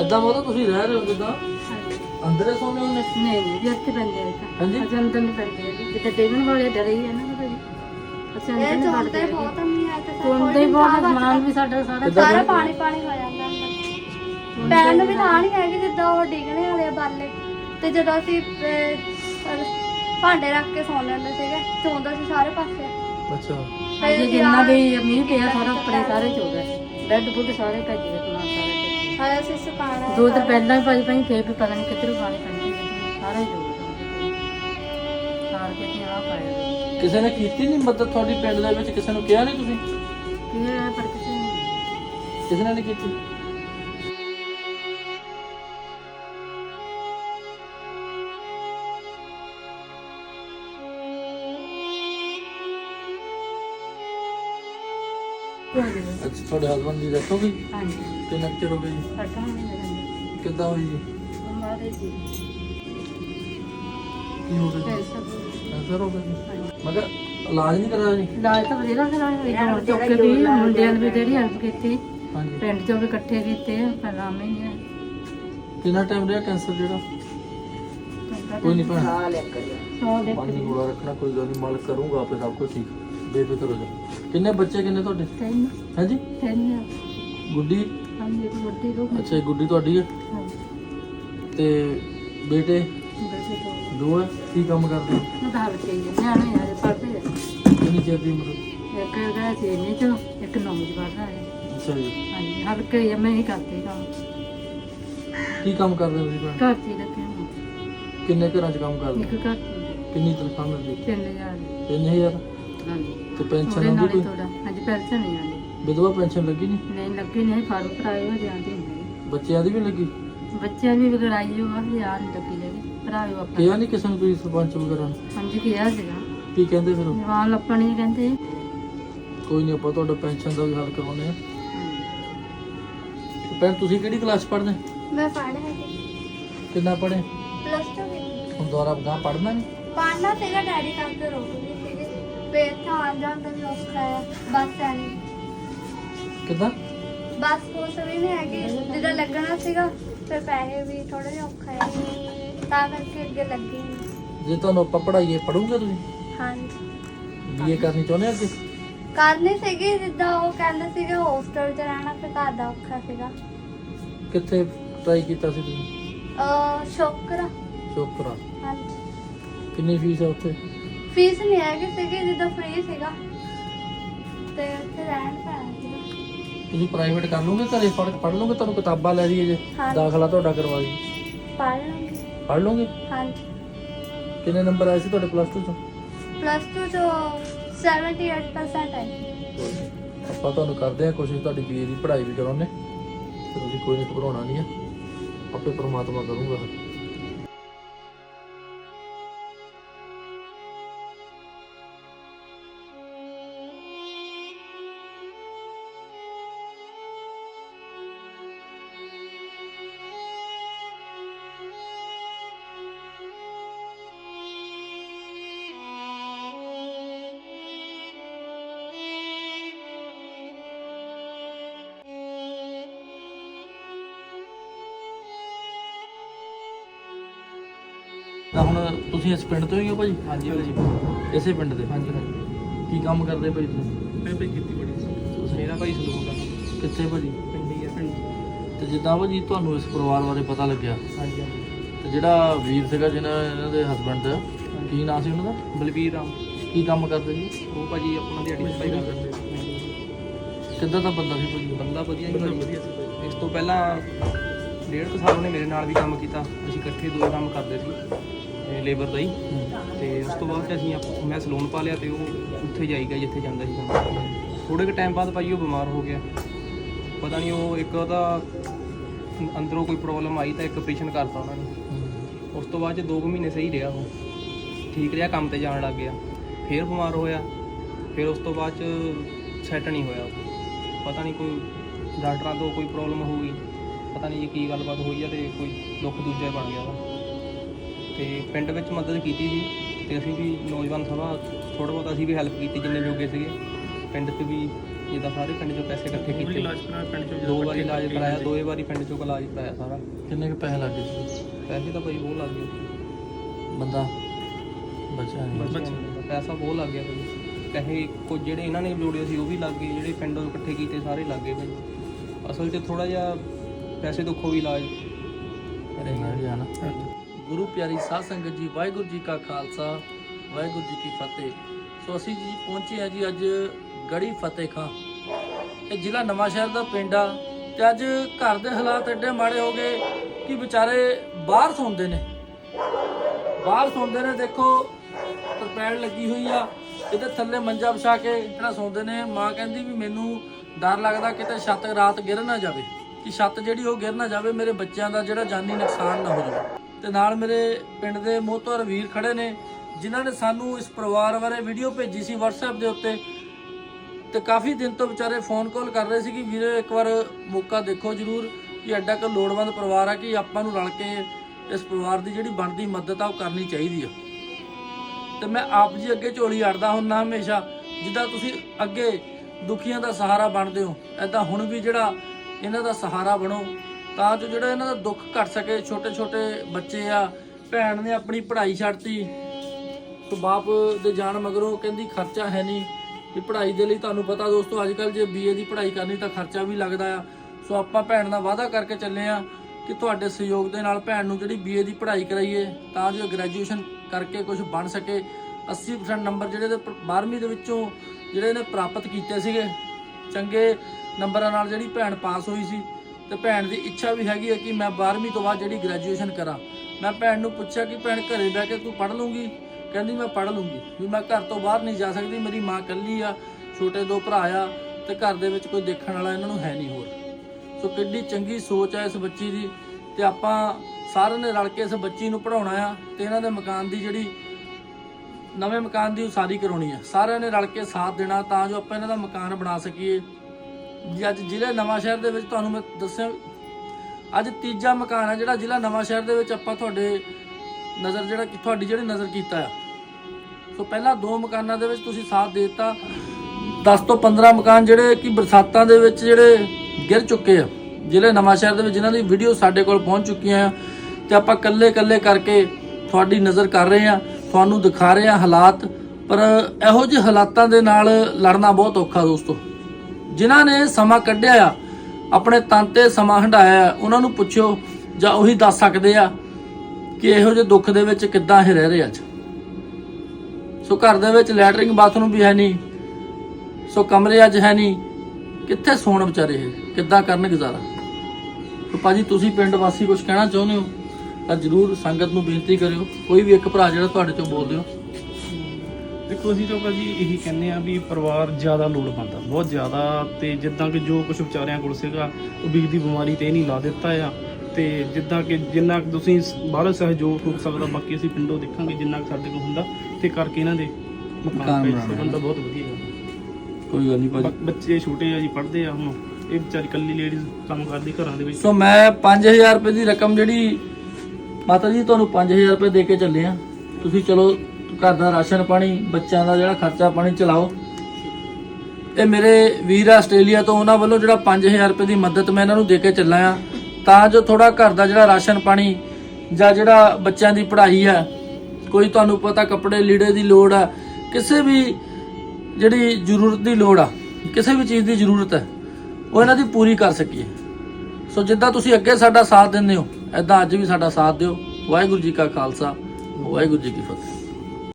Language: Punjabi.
ਏਦਾਂ ਮਤਲਬ ਤੁਸੀਂ ਰਹਿ ਰਹੇ ਹੋ ਕਿਦਾਂ? ਅੰਦਰ ਹੀ ਸੌਂਦੇ ਹੁੰਦੇ ਨਹੀਂ ਨਹੀਂ ਜੀ ਇੱਥੇ ਪੈਂਦੇ ਆ ਤਾਂ। ਹਾਂਜੀ? ਅਸੀਂ ਅੰਦਰ ਨਹੀਂ ਪੈਂਦੇ ਜੀ। ਕਿਤੇ ਟੇਬਲ ਵਾਲੇ ਡਰੇ ਹੀ ਆ ਨਾ ਭਾਈ ਅਸੀਂ ਅੰਦਰ ਇਹ ਨਹੀਂ ਚੋਂਦੇ ਵੜਦੇ ਬਹੁਤ ਅੰਮੀ ਆ ਤੇ ਹੀ ਬਹੁਤ ਸਮਾਨ ਵੀ ਸਾਡਾ ਸਾਰਾ ਸਾਰਾ ਪਾਣੀ ਪਾਣੀ ਹੋ ਜਾਂਦਾ ਅੰਦਰ। ਪੈਣ ਨੂੰ ਵੀ ਥਾਂ ਨਹੀਂ ਹੈਗੀ ਜਿੱਦਾਂ ਉਹ ਡਿੱਗਣੇ ਵਾਲੇ ਆ ਬਾਲੇ ਤੇ ਜਦੋਂ ਅਸੀਂ ਅਹ, ਅਹ, ਭਾਂਡੇ ਰੱਖ ਕੇ ਸੌਂ ਲੈਂਦੇ ਸੀਗੇ ਚੋਂਦਾ ਸੀ ਸਾਰੇ ਪਾਸੇ। ਅੱਛਾ। ਜਿੰਨਾ ਵੀ ਮੀਂਹ ਪਿਆ ਸਾਰਾ ਉੱਪਰੇ ਸਾਰੇ ਚੋ ਗਏ। ਬੈੱਡ ਬੁੱਡ ਸਾਰੇ ਭੱਜ ਗਏ। ਦੋ ਦਿਨ ਪਹਿਲਾਂ ਹੀ ਭੱਜ ਪਈ ਫੇਰ ਵੀ ਪਤਾ ਨਹੀਂ ਕਿੱਧਰੋਂ ਪਾਣੀ ਪੈਂਦਾ ਸਾਰਾ ਹੀ ਗਿਆ। ਸਾਰ ਕੇ ਤੇ ਆ ਪਾਇਆ। ਕਿਸੇ ਨੇ ਕੀਤੀ ਨਹੀਂ ਮਦਦ ਤੁਹਾਡੀ ਪਿੰਡ ਦੇ ਵਿੱਚ? ਕਿਸੇ ਨੂੰ ਕਿਹਾ ਨਹੀਂ ਤੁਸੀਂ? ਕੀ ਹੈ ਪਰ ਕਿਸੇ ਨੇ ਕਿਸੇ ਨੇ ਨਹੀਂ ਕੀਤੀ? ਅੱਛਾ ਤੁਹਾਡੇ ਹਸਬੰਦ ਦੀ ਡੈਥ ਹੋ ਗਈ? ਹਾਂਜੀ। ਕਿੰਨਾ ਚਿਰ ਹੋ ਗਿਆ ਜੀ? ਸਾਡਾ ਨਹੀਂ ਰਹਿੰਦਾ ਕਿੱਦਾਂ ਹੋਈ ਜੀ? ਬਿਮਾਰੇ ਸੀ ਕੀ ਹੋ ਗਿਆ ਜੀ? ਪੈਸਾ ਕੈਂਸਰ ਹੋ। ਗਿਆ ਜੀ? ਮਗਰ ਇਲਾਜ ਨਹੀਂ ਕਰਾਇਆ ਜੀ? ਇਲਾਜ ਤਾਂ ਬਥੇਰਾ ਕਰਾਇਆ ਹੋਇਆ ਚੁੱਕ ਕੇ ਵੀ ਮੁੰਡਿਆਂ ਨੇ ਵੀ ਜਿਹੜੀ ਹੈਲਪ ਕੀਤੀ। ਹਾਂਜੀ। ਪਿੰਡ ਚੋਂ ਵੀ ਇਕੱਠੇ ਕੀਤੇ ਪਹਿਲਾਂ ਮੈਂ ਹੀ ਕਿੰਨਾ ਟਾਈਮ ਰਿਹਾ ਕੈਂਸਰ ਜਿਹੜਾ? ਕੋਈ ਨਹੀਂ ਭੈਣ। ਸੌ ਦੇ ਪਾਣੀ ਗੋਲਾ ਰੱਖਣਾ ਕੋਈ ਗੱਲ ਨਹੀਂ ਮਾਲਕ ਕਰੂੰਗਾ ਆਪੇ ਸਭ ਕੁਝ ਠੀਕ। ਬੇਫਿਕਰ ਹੋ ਜਾ। ਕਿੰਨੇ ਬੱਚੇ ਕਿੰਨੇ ਤੁਹਾਡੇ? ਤਿੰਨ। ਹਾਂਜੀ? ਤਿੰਨ। ਗੁੱਡੀ? ਹਾਂਜੀ ਇੱਕ ਵੱਡੀ ਦੋ ਅੱਛਾ ਇਹ ਗੁੱਡੀ ਤੁਹਾਡੀ ਹੈ ਹਾਂਜੀ। ਤੇ ਬੇਟੇ? ਬੇਟੇ ਦੋ। ਦੋ ਹੈ ਕੀ ਕੰਮ ਕਰਦੇ ਹੋ? ਉਹ ਤਾਂ ਹਲਕੇ ਹੀ ਆ, ਨਿਆਣੇ ਆ ਜੇ ਪੜ੍ਹਦੇ ਆ। ਕਿੰਨੀ ਚਿਰ ਦੀ ਉਮਰ ਇੱਕ ਹੈਗਾ ਛੇਵੀਂ ਚ ਇੱਕ ਨੌਵੀਂ ਚ ਪੜ੍ਹਦਾ ਹੈ ਅੱਛਾ ਜੀ। ਹਾਂਜੀ ਹਲਕੇ ਹੀ ਆ, ਮੈਂ ਹੀ ਕਰਦੀ ਕੰਮ ਕੀ ਕੰਮ ਕਰਦੇ ਹੋ ਤੁਸੀਂ ਭੈਣ? ਘਰ ਚ ਹੀ ਲੱਗੇ ਹਾਂ ਕਿੰਨੇ ਘਰਾਂ 'ਚ ਕੰਮ ਕਰਦੇ ਇੱਕ ਹੋ? ਘਰ ਚ ਕਿੰਨੀ ਤਨਖਾਹ ਮਿਲਦੀ? ਤਿੰਨ ਹਜ਼ਾਰ। 3000 ਹਾਂਜੀ। ਤੇ ਪੈਨਸ਼ਨ ਉਹਦੇ ਆਉਂਦੀ ਹੀ ਕੋਈ? ਹਾਂਜੀ ਪੈਸੇ ਨਹੀਂ ਆਉਂਦੇ। ਵਿਧਵਾ ਪੈਨਸ਼ਨ ਲੱਗੀ ਨਹੀਂ? ਨਹੀਂ ਲੱਗੇ ਨਹੀਂ ਫਾਰਮ ਭਰਾਏ ਹੋ ਜਾਂਦੇ ਹੁੰਦੇ ਬੱਚਿਆਂ ਦੀ ਵੀ ਲੱਗੀ? ਬੱਚਿਆਂ ਦੀ ਵੀ ਲੜਾਈ ਹੋਆ ਯਾਰ ਨਹੀਂ ਲੱਗੀ ਜਿਹੜੀ। ਭਰਾਏ ਆਪਾਂ ਕਿਹਾ ਨਹੀਂ ਕਿਸੇ ਨੂੰ ਤੁਸੀਂ ਸਰਪੰਚ ਵਗੈਰਾ ਨੂੰ? ਹਾਂਜੀ ਕਿਹਾ ਸੀਗਾ। ਕੀ ਕਹਿੰਦੇ ਫਿਰ ਉਹ? ਜਵਾਨ ਲੱਪਣੀ ਕਹਿੰਦੇ। ਕੋਈ ਨਹੀਂ ਆਪਾਂ ਤੁਹਾਡਾ ਪੈਨਸ਼ਨ ਦਾ ਵੀ ਹੱਲ ਕਰਵਾਉਂਦੇ ਆ ਭੈਣ ਤੁਸੀਂ ਕਿਹੜੀ ਕਲਾਸ ਪੜ੍ਹਦੇ? ਮੈਂ ਪੜ੍ਹ ਹੈਗੀ। ਕਿੰਨਾ ਪੜ੍ਹੇ? ਪਲੱਸ 2 ਵਿੱਚ ਹੁਣ ਦੁਬਾਰਾ ਗਾਂ ਪੜ੍ਹਨਾ ਨਹੀਂ? ਪੜ੍ਹਨਾ ਸੀਗਾ ਡੈਡੀ ਕਰਦੇ ਰੋਕਦੇ ਸੀਗੇ ਫੇਰ ਇੱਥੇ ਆਉਣ ਜਾਣ ਦਾ ਵੀ ਔਖਾ ਹੈ ਬੱਸ ਹੈ ਨਹੀਂ ਕਿੱਦਾਂ? ਬੱਸ ਕੋਸ ਵੀ ਨਹੀਂ ਹੈਗੀ ਜਿੱਦਾਂ ਲੱਗਣਾ ਸੀਗਾ ਫਿਰ ਪੈਸੇ ਵੀ ਥੋੜੇ ਜਿਹਾ ਔਖਾ ਹੈ। ਤਾਂ ਕਰਕੇ ਅੱਗੇ ਲੱਗੇ ਨਹੀਂ ਜੇ ਤੁਹਾਨੂੰ ਆਪਾਂ ਪੜ੍ਹਾਈਏ ਪੜੋਗੇ ਤੁਸੀਂ? ਹਾਂਜੀ। ਬੀਏ ਕਰਨੀ ਚਾਹੁੰਦੇ ਹੋ ਅੱਗੇ? ਕਰਨੀ ਸੀਗੀ ਜਿੱਦਾਂ ਉਹ ਕਹਿੰਦੇ ਸੀਗੇ ਹੋਸਟਲ 'ਚ ਰਹਿਣਾ ਫਿਰ ਘਰ ਦਾ ਔਖਾ ਸੀਗਾ। ਕਿੱਥੇ ਟਰਾਈ ਕੀਤਾ ਸੀ ਤੁਸੀਂ? ਅ ਸ਼ੋਕਰਾ। ਚੋਪਰਾ ਹਾਂਜੀ। ਕਿੰਨੀ ਫੀਸ ਹੈ ਉੱਥੇ? ਫੀਸ ਨਹੀਂ ਹੈਗੀ ਸੀਗੀ ਜਿੱਦਾਂ ਫ੍ਰੀ ਸੀਗਾ। ਤੇ ਉੱਥੇ ਰਹਿਣ ਪੈਣਾ ਸੀਗਾ। ਤੁਸੀਂ ਪ੍ਰਾਈਵੇਟ ਕਰ ਲਓਗੇ ਘਰੇ? ਪੜ੍ਹ ਪੜ੍ਹ ਲਓਗੇ ਤੁਹਾਨੂੰ ਕਿਤਾਬਾਂ ਲੈ ਦਈਏ ਜੇ ਹਾਂਜੀ। ਦਾਖਲਾ ਤੁਹਾਡਾ ਕਰਵਾ ਦੀ ਪੜ੍ਹ ਲਾਂਗੇ ਪੜ੍ਹ ਲਓਗੇ? ਹਾਂਜੀ। ਕਿੰਨੇ ਨੰਬਰ ਆਏ ਸੀ ਤੁਹਾਡੇ ਪਲੱਸ 2 ਤੋਂ ਪਲੱਸ 2 ਚੋਂ 78% ਹੈ ਆਪਾਂ ਤੁਹਾਨੂੰ ਕਰਦੇ ਆ ਕੋਸ਼ਿਸ਼ ਤੁਹਾਡੀ ਬੀਏ ਦੀ ਪੜ੍ਹਾਈ ਵੀ ਕਰਾਉਣੇ ਤੇ ਤੁਸੀਂ ਕੋਈ ਨਹੀਂ ਘਬਰਾਉਣਾ ਨਹੀਂ ਆ। ਆਪੇ ਪ੍ਰਮਾਤਮਾ ਕਰੂੰਗਾ। ਤਾਂ ਹੁਣ ਤੁਸੀਂ ਇਸ ਪਿੰਡ ਤੋਂ ਹੀ ਹੋ ਭਾਜੀ? ਹਾਂਜੀ ਭਾਜੀ। ਇਸੇ ਪਿੰਡ ਦੇ? ਹਾਂਜੀ ਹਾਂਜੀ। ਕੀ ਕੰਮ ਕਰਦੇ ਭਾਈ ਤੁਸੀਂ? ਮੈਂ ਭਾਈ ਕੀਤੀ ਬੜੀ ਮੇਰਾ ਭਾਈ ਸਲੂਨ ਦਾ। ਕਿੱਥੇ ਭਾਜੀ? ਪਿੰਡੀ ਹੈ ਪਿੰਡ ਤੇ ਜਿੱਦਾਂ ਭਾਜੀ ਤੁਹਾਨੂੰ ਇਸ ਪਰਿਵਾਰ ਬਾਰੇ ਪਤਾ ਲੱਗਿਆ? ਹਾਂਜੀ ਹਾਂਜੀ। ਤੇ ਜਿਹੜਾ ਵੀਰ ਸੀਗਾ ਜਿਹਨਾਂ ਇਹਨਾਂ ਦੇ ਹਸਬੰਡ ਦਾ ਕੀ ਨਾਂ ਸੀ ਉਹਨਾਂ ਦਾ? ਬਲਬੀਰ ਰਾਮ। ਕੀ ਕੰਮ ਕਰਦੇ ਜੀ? ਉਹ ਭਾਜੀ ਆਪਣਾ ਦਿਹਾੜੀ ਸਫ਼ਾਈ ਕਰਦੇ ਕਿੱਦਾਂ ਦਾ ਬੰਦਾ ਸੀ ਭਾਜੀ? ਬੰਦਾ ਵਧੀਆ ਜੀ ਭਾਜੀ। ਇਸ ਤੋਂ ਪਹਿਲਾਂ ਡੇਢ ਕੁ ਸਾਲ ਉਹਨੇ ਮੇਰੇ ਨਾਲ ਵੀ ਕੰਮ ਕੀਤਾ। ਅਸੀਂ ਇਕੱਠੇ ਦੋ ਕੰਮ ਕਰਦੇ ਸੀ ਲੇਬਰ ਦਾ ਹੀ। ਤੇ ਉਸ ਤੋਂ ਬਾਅਦ 'ਚ ਅਸੀਂ ਆਪ- ਮੈਂ ਸਲੂਨ ਪਾ ਲਿਆ ਤੇ ਉਹ ਉੱਥੇ ਜਾਈ ਗਿਆ ਜਿੱਥੇ ਜਾਂਦਾ ਸੀ ਕੰਮ। ਥੋੜੇ ਕੁ ਟਾਈਮ ਬਾਅਦ ਭਾਈ ਉਹ ਬਿਮਾਰ ਹੋ ਗਿਆ। ਪਤਾ ਨਹੀਂ ਉਹ ਇੱਕ ਉਹਦਾ ਅੰਦਰੋਂ ਕੋਈ ਪ੍ਰੋਬਲਮ ਆਈ ਤਾਂ ਇੱਕ ਆਪਰੇਸ਼ਨ ਕਰਤਾ ਉਹਨਾਂ ਨੇ। ਉਸ ਤੋਂ ਬਾਅਦ ਚ 2 ਮਹੀਨੇ ਸਹੀ ਰਿਹਾ ਉਹ। ਠੀਕ ਰਿਹਾ, ਕੰਮ ਤੇ ਜਾਣ ਲੱਗ ਗਿਆ। ਫਿਰ ਬਿਮਾਰ ਹੋਇਆ। ਫਿਰ ਉਸ ਤੋਂ ਬਾਅਦ ਚ ਸੈੱਟ ਨਹੀਂ ਹੋਇਆ ਪਤਾ ਨਹੀਂ ਕੋਈ ਡਾਕਟਰਾਂ ਤੋਂ ਕੋਈ ਪ੍ਰੋਬਲਮ ਹੋ ਗਈ। ਪਤਾ ਨਹੀਂ ਜੀ ਕੀ ਗੱਲਬਾਤ ਹੋਈ ਆ ਤੇ ਕੋਈ ਦੁੱਖ ਦੂਜਾ ਬਣ ਗਿਆ ਵਾ। ਤੇ ਪਿੰਡ ਵਿੱਚ ਮਦਦ ਕੀਤੀ ਸੀ ਤੇ ਅਸੀਂ ਵੀ ਨੌਜਵਾਨ ਸਭਾ ਥੋੜਾ ਬਹੁਤ ਅਸੀਂ ਵੀ ਹੈਲਪ ਕੀਤੀ ਜਿੰਨੇ ਜੋਗੇ ਸੀਗੇ। ਪਿੰਡ 'ਚ ਵੀ ਜਿੱਦਾਂ ਸਾਰੇ ਪਿੰਡ ਚੋਂ ਪੈਸੇ ਇਕੱਠੇ ਕੀਤੇ। ਇਲਾਜ ਕਰਾਇਆ ਪਿੰਡ ਚੋਂ ਦੋ ਵਾਰੀ ਇਲਾਜ ਕਰਾਇਆ ਦੋਏ ਵਾਰੀ ਪਿੰਡ ਚੋਂ ਇਲਾਜ ਕਰਾਇਆ ਸਾਰਾ। ਕਿੰਨੇ ਕੁ ਪੈਸੇ ਲੱਗੇ ਸੀ? ਪੈਸੇ ਤਾਂ ਭਾਈ ਬਹੁਤ ਲੱਗ ਗਏ ਬੰਦਾ ਬਚਿਆ ਨਹੀਂ। ਬੱਚੇ ਪੈਸਾ ਬਹੁਤ ਲੱਗ ਗਿਆ ਭਾਈ। ਪੈਸੇ ਕੁਝ ਜਿਹੜੇ ਇਹਨਾਂ ਨੇ ਜੋੜੇ ਸੀ ਉਹ ਵੀ ਲੱਗ ਗਏ ਜਿਹੜੇ ਪਿੰਡੋਂ ਇਕੱਠੇ ਕੀਤੇ ਸਾਰੇ ਲੱਗ ਗਏ ਭਾਈ। ਅਸਲ 'ਚ ਥੋੜਾ ਜਿਹਾ ਪੈਸੇ ਦੁੱਖੋ ਵੀ ਇਲਾਜ ਗੁਰੂ ਪਿਆਰੀ ਸਾਧ ਸੰਗਤ ਜੀ ਵਾਹਿਗੁਰੂ ਜੀ ਕਾ ਖਾਲਸਾ ਵਾਹਿਗੁਰੂ ਜੀ ਕੀ ਫਤਿਹ। ਸੋ ਅਸੀਂ ਜੀ ਪਹੁੰਚੇ ਆ ਜੀ ਅੱਜ ਗੜੀ ਫਤਿਹ ਖਾਂ। ਇਹ ਜ਼ਿਲ੍ਹਾ ਨਵਾਂ ਸ਼ਹਿਰ ਦਾ ਪਿੰਡ ਆ। ਤੇ ਅੱਜ ਘਰ ਦੇ ਹਾਲਾਤ ਐਡੇ ਮਾੜੇ ਹੋ ਗਏ ਕਿ ਵਿਚਾਰੇ ਬਾਹਰ ਸੌਂਦੇ ਨੇ। ਬਾਹਰ ਸੌਂਦੇ ਨੇ ਦੇਖੋ ਤਰਪੈੜ ਲੱਗੀ ਹੋਈ ਆ। ਇਹਦੇ ਥੱਲੇ ਮੰਜਾ ਵਿਛਾ ਕੇ ਜਿਹੜਾ ਸੌਂਦੇ ਨੇ ਮਾਂ ਕਹਿੰਦੀ ਵੀ ਮੈਨੂੰ ਡਰ ਲੱਗਦਾ ਕਿਤੇ ਛੱਤ ਰਾਤ ਗਿਰ ਨਾ ਜਾਵੇ। ਕਿ ਛੱਤ ਜਿਹੜੀ ਉਹ ਗਿਰ ਨਾ ਜਾਵੇ, ਮੇਰੇ ਬੱਚਿਆਂ ਦਾ ਜਿਹੜਾ ਜਾਨੀ ਨੁਕਸਾਨ ਨਾ ਹੋ ਜਾਵੇ। ਤੇ ਨਾਲ ਮੇਰੇ ਪਿੰਡ ਦੇ ਮੋਹਤਵਰ ਵੀਰ ਖੜੇ ਨੇ, ਜਿਨ੍ਹਾਂ ਨੇ ਸਾਨੂੰ ਇਸ ਪਰਿਵਾਰ ਬਾਰੇ ਵੀਡੀਓ ਭੇਜੀ ਸੀ WhatsApp ਦੇ ਉੱਤੇ। ਤੇ ਕਾਫੀ ਦਿਨ ਤੋਂ ਵਿਚਾਰੇ ਫੋਨ ਕਾਲ ਕਰ ਰਹੇ ਸੀ ਕਿ ਵੀਰੇ ਇੱਕ ਵਾਰ ਮੌਕਾ ਦੇਖੋ ਜਰੂਰ ਕਿ ਐਡਾ ਕੁ ਲੋੜਵੰਦ ਪਰਿਵਾਰ ਆ ਕਿ ਆਪਾਂ ਨੂੰ ਰਲ ਕੇ ਇਸ ਪਰਿਵਾਰ ਦੀ ਜਿਹੜੀ ਬਣਦੀ ਮਦਦ ਆ, ਉਹ ਕਰਨੀ ਚਾਹੀਦੀ ਆ। ਤੇ ਮੈਂ ਆਪ ਜੀ ਅੱਗੇ ਝੋਲੀ ਅੜਦਾ ਹੁੰਨਾ ਹਮੇਸ਼ਾ, ਜਿੱਦਾਂ ਤੁਸੀਂ ਅੱਗੇ ਦੁਖੀਆਂ ਦਾ ਸਹਾਰਾ ਬਣਦੇ ਹੋ ਐਦਾਂ ਹੁਣ ਵੀ ਜਿਹੜਾ ਇਹਨਾਂ ਦਾ ਸਹਾਰਾ ਬਣੋ, ਤਾਂ ਜੋ ਜਿਹੜਾ ਇਹਨਾਂ ਦਾ ਦੁੱਖ ਘਟ ਸਕੇ ਛੋਟੇ ਛੋਟੇ ਬੱਚੇ ਆ, ਭੈਣ ਨੇ ਆਪਣੀ ਪੜ੍ਹਾਈ ਛੱਡਤੀ। ਤੇ ਬਾਪ ਦੇ ਜਾਣ ਮਗਰੋਂ ਕਹਿੰਦੀ, ਖਰਚਾ ਹੈ ਨਹੀਂ। ਵੀ ਪੜ੍ਹਾਈ ਦੇ ਲਈ ਤੁਹਾਨੂੰ ਪਤਾ ਦੋਸਤੋ ਅੱਜ ਕੱਲ ਜੇ ਬੀਏ ਦੀ ਪੜ੍ਹਾਈ ਕਰਨੀ, ਤਾਂ ਖਰਚਾ ਵੀ ਲੱਗਦਾ ਆ। ਸੋ ਆਪਾਂ ਭੈਣ ਦਾ ਵਾਅਦਾ ਕਰਕੇ ਚੱਲੇ ਆ ਕਿ ਤੁਹਾਡੇ ਸਹਿਯੋਗ ਦੇ ਨਾਲ ਭੈਣ ਨੂੰ ਜਿਹੜੀ ਬੀਏ ਦੀ ਪੜ੍ਹਾਈ ਕਰਾਈਏ, ਤਾਂ ਜੋ ਗ੍ਰੈਜੂਏਸ਼ਨ ਕਰਕੇ ਕੁਝ ਬਣ ਸਕੇ। 80% ਨੰਬਰ ਜਿਹੜੇ ਦੇ 12ਵੀਂ ਦੇ ਵਿੱਚੋਂ ਜਿਹੜੇ ਇਹਨੇ ਪ੍ਰਾਪਤ ਕੀਤੇ ਸੀਗੇ, ਚੰਗੇ ਨੰਬਰਾਂ ਨਾਲ ਜਿਹੜੀ ਭੈਣ ਪਾਸ ਹੋਈ ਸੀ ਤੇ ਭੈਣ ਦੀ ਇੱਛਾ ਵੀ ਹੈਗੀ ਹੈ ਕਿ ਮੈਂ 12ਵੀਂ ਤੋਂ ਬਾਅਦ ਜਿਹੜੀ ਗ੍ਰੈਜੂਏਸ਼ਨ ਕਰਾਂ। ਮੈਂ ਭੈਣ ਨੂੰ ਪੁੱਛਿਆ ਕਿ ਭੈਣ ਘਰੇ ਬਹਿ ਕੇ ਤੂੰ ਪੜ੍ਹ ਲੂੰਗੀ ਕਹਿੰਦੀ, ਮੈਂ ਪੜ੍ਹ ਲੂੰਗੀ ਵੀ ਮੈਂ ਘਰ ਤੋਂ ਬਾਹਰ ਨਹੀਂ ਜਾ ਸਕਦੀ, ਮੇਰੀ ਮਾਂ ਇਕੱਲੀ ਆ, ਛੋਟੇ ਦੋ ਭਰਾ ਆ ਤੇ ਘਰ ਦੇ ਵਿੱਚ ਕੋਈ ਦੇਖਣ ਵਾਲਾ ਇਹਨਾਂ ਨੂੰ ਹੈ ਨਹੀਂ ਹੋਰ। ਸੋ ਕਿੱਡੀ ਚੰਗੀ ਸੋਚ ਹੈ ਇਸ ਬੱਚੀ ਦੀ ਤੇ ਆਪਾਂ ਸਾਰਿਆਂ ਨੇ ਰਲ ਕੇ ਇਸ ਬੱਚੀ ਨੂੰ ਪੜਾਉਣਾ ਆ ਤੇ ਇਹਨਾਂ ਦੇ ਮਕਾਨ ਦੀ ਜਿਹੜੀ ਨਵੇਂ ਮਕਾਨ ਦੀ ਉਸਾਰੀ ਕਰਾਉਣੀ ਆ। ਸਾਰਿਆਂ ਨੇ ਰਲ ਕੇ ਸਾਥ ਦੇਣਾ ਤਾਂ ਜੋ ਆਪਾਂ ਇਹਨਾਂ ਦਾ ਮਕਾਨ ਬਣਾ ਸਕੀਏ। ਅੱਜ ਜ਼ਿਲ੍ਹੇ ਨਵਾਂਸ਼ਹਿਰ ਦੇ ਵਿੱਚ ਤੁਹਾਨੂੰ ਮੈਂ ਦੱਸਿਆ, ਅੱਜ ਤੀਜਾ ਮਕਾਨ ਹੈ ਜਿਹੜਾ ਜ਼ਿਲ੍ਹਾ ਨਵਾਂਸ਼ਹਿਰ ਦੇ ਵਿੱਚ ਆਪਾਂ ਤੁਹਾਡੇ ਨਜ਼ਰ ਜਿਹੜਾ ਕਿ ਤੁਹਾਡੀ ਜਿਹੜੀ ਨਜ਼ਰ ਕੀਤਾ ਆ। ਸੋ ਪਹਿਲਾਂ ਦੋ ਮਕਾਨਾਂ ਦੇ ਵਿੱਚ ਤੁਸੀਂ ਸਾਥ ਦੇ ਦਿੱਤਾ। 10 ਤੋਂ 15 ਮਕਾਨ ਜਿਹੜੇ ਕਿ ਬਰਸਾਤਾਂ ਦੇ ਵਿੱਚ ਜਿਹੜੇ ਗਿਰ ਚੁੱਕੇ ਆ। ਜ਼ਿਲ੍ਹੇ ਨਵਾਂਸ਼ਹਿਰ ਦੇ ਵਿੱਚ ਜਿਨ੍ਹਾਂ ਦੀ ਵੀਡੀਓ ਸਾਡੇ ਕੋਲ ਪਹੁੰਚ ਚੁੱਕੀਆਂ ਆ ਤੇ ਆਪਾਂ ਕੱਲੇ ਕੱਲੇ ਕਰਕੇ ਤੁਹਾਡੀ ਨਜ਼ਰ ਕਰ ਰਹੇ ਆ, ਤੁਹਾਨੂੰ ਦਿਖਾ ਰਹੇ ਆ ਹਾਲਾਤ। ਪਰ ਇਹੋ ਜਿਹੇ ਹਾਲਾਤਾਂ ਦੇ ਨਾਲ ਲੜਨਾ ਬਹੁਤ ਔਖਾ ਦੋਸਤੋ। ਜਿਨ੍ਹਾਂ ਨੇ ਸਮਾਂ ਕੱਢਿਆ ਆ ਆਪਣੇ ਤਨ ਤੇ ਸਮਾਂ ਹੰਡਾਇਆ ਆ, ਉਹਨਾਂ ਨੂੰ ਪੁੱਛਿਓ ਜਾਂ ਉਹੀ ਦੱਸ ਸਕਦੇ ਆ ਕਿ ਇਹੋ ਜਿਹੇ ਦੁੱਖ ਦੇ ਵਿੱਚ ਕਿੱਦਾਂ ਇਹ ਰਹਿ ਰਹੇ ਅੱਜ। ਸੋ ਘਰ ਦੇ ਵਿੱਚ ਲੈਟਰਿੰਗ ਬਾਥਰੂਮ ਵੀ ਹੈ ਨਹੀਂ ਸੋ ਕਮਰੇ ਅੱਜ ਹੈ ਨਹੀਂ ਕਿੱਥੇ ਸੌਣ ਵਿਚਾਰੇ ਇਹ? ਕਿੱਦਾਂ ਕਰਨ ਗੁਜ਼ਾਰਾ? ਸੋ ਭਾਜੀ ਤੁਸੀਂ ਪਿੰਡ ਵਾਸੀ ਕੁਝ ਕਹਿਣਾ ਚਾਹੁੰਦੇ ਹੋ ਤਾਂ ਜਰੂਰ ਸੰਗਤ ਨੂੰ ਬੇਨਤੀ ਕਰਿਓ ਕੋਈ ਵੀ ਇੱਕ ਭਰਾ ਜਿਹੜਾ ਤੁਹਾਡੇ ਤੋਂ ਬੋਲਦੇ ਹੋ। ਦੇਖੋ ਅਸੀਂ ਤਾਂ ਭਾਜੀ ਇਹੀ ਕਹਿੰਦੇ ਆ ਵੀ ਪਰਿਵਾਰ ਜ਼ਿਆਦਾ ਲੋੜ ਪੈਂਦਾ ਬਹੁਤ ਜ਼ਿਆਦਾ। ਤੇ ਜਿੱਦਾਂ ਕਿ ਜੋ ਕੁਝ ਵਿਚਾਰਿਆਂ ਕੋਲ ਸੀਗਾ ਉਹ ਬੀਜ ਦੀ ਬਿਮਾਰੀ ਤੇ ਨਹੀਂ ਲਾ ਦਿੱਤਾ ਆ। ਤੇ ਜਿੱਦਾਂ ਕਿ ਜਿੰਨਾ ਕੁ ਤੁਸੀਂ ਬਾਹਰੋਂ ਸਹਿਯੋਗ ਹੋ ਸਕਦਾ ਬਾਕੀ ਅਸੀਂ ਪਿੰਡੋਂ ਦੇਖਾਂਗੇ ਜਿੰਨਾ ਕੁ ਸਾਡੇ ਕੋਲ ਹੁੰਦਾ ਤੇ ਕਰਕੇ ਇਹਨਾਂ ਦੇ ਮਕਾਨ ਬਣਾਉਣੇ। ਤਾਂ ਬਹੁਤ ਵਧੀਆ ਕੋਈ ਗੱਲ ਨਹੀਂ ਭਾਜੀ। ਬੱਚੇ ਛੋਟੇ ਆ ਜੀ ਪੜ੍ਹਦੇ ਆ ਹੁਣ। ਇਹ ਵਿਚਾਰੀ ਕੱਲੀ ਲੇਡੀਜ਼ ਕੰਮ ਕਰਦੀ ਘਰਾਂ ਦੇ ਵਿੱਚ। ਸੋ ਮੈਂ 5000 ਰੁਪਏ ਦੀ ਰਕਮ ਜਿਹੜੀ ਮਾਤਾ ਜੀ ਤੁਹਾਨੂੰ 5000 ਰੁਪਏ ਦੇ ਕੇ ਚੱਲੇ ਆ। ਤੁਸੀਂ ਚਲੋ ਘਰ ਦਾ ਰਾਸ਼ਨ ਪਾਣੀ, ਬੱਚਿਆਂ ਦਾ ਜਿਹੜਾ ਖਰਚਾ ਪਾਣੀ ਚਲਾਓ। ਇਹ ਮੇਰੇ ਵੀਰ ਆਸਟ੍ਰੇਲੀਆ ਤੋਂ ਉਹਨਾਂ ਵੱਲੋਂ ਜਿਹੜਾ 5000 ਰੁਪਏ ਦੀ ਮਦਦ ਮੈਂ ਇਹਨਾਂ ਨੂੰ ਦੇ ਕੇ ਚੱਲਾ ਆ ਤਾਂ ਜੋ ਥੋੜਾ ਘਰ ਦਾ ਜਿਹੜਾ ਰਾਸ਼ਨ ਪਾਣੀ ਜਾਂ ਜਿਹੜਾ ਬੱਚਿਆਂ ਦੀ ਪੜ੍ਹਾਈ ਆ ਕੋਈ ਤੁਹਾਨੂੰ ਪਤਾ ਕੱਪੜੇ ਲੀੜੇ ਦੀ ਲੋੜ ਆ, ਕਿਸੇ ਵੀ ਜਿਹੜੀ ਜ਼ਰੂਰਤ ਦੀ ਲੋੜ ਆ, ਕਿਸੇ ਵੀ ਚੀਜ਼ ਦੀ ਜ਼ਰੂਰਤ ਹੈ, ਉਹ ਇਹਨਾਂ ਦੀ ਪੂਰੀ ਕਰ ਸਕੀਏ। ਸੋ ਜਿੱਦਾਂ ਤੁਸੀਂ ਅੱਗੇ ਸਾਡਾ ਸਾਥ ਦਿੰਦੇ ਹੋ ਐਦਾਂ ਅੱਜ ਵੀ ਸਾਡਾ ਸਾਥ ਦਿਓ। ਵਾਹਿਗੁਰੂ ਜੀ ਕਾ ਖਾਲਸਾ, ਵਾਹਿਗੁਰੂ ਜੀ ਕੀ ਫਤਿਹ।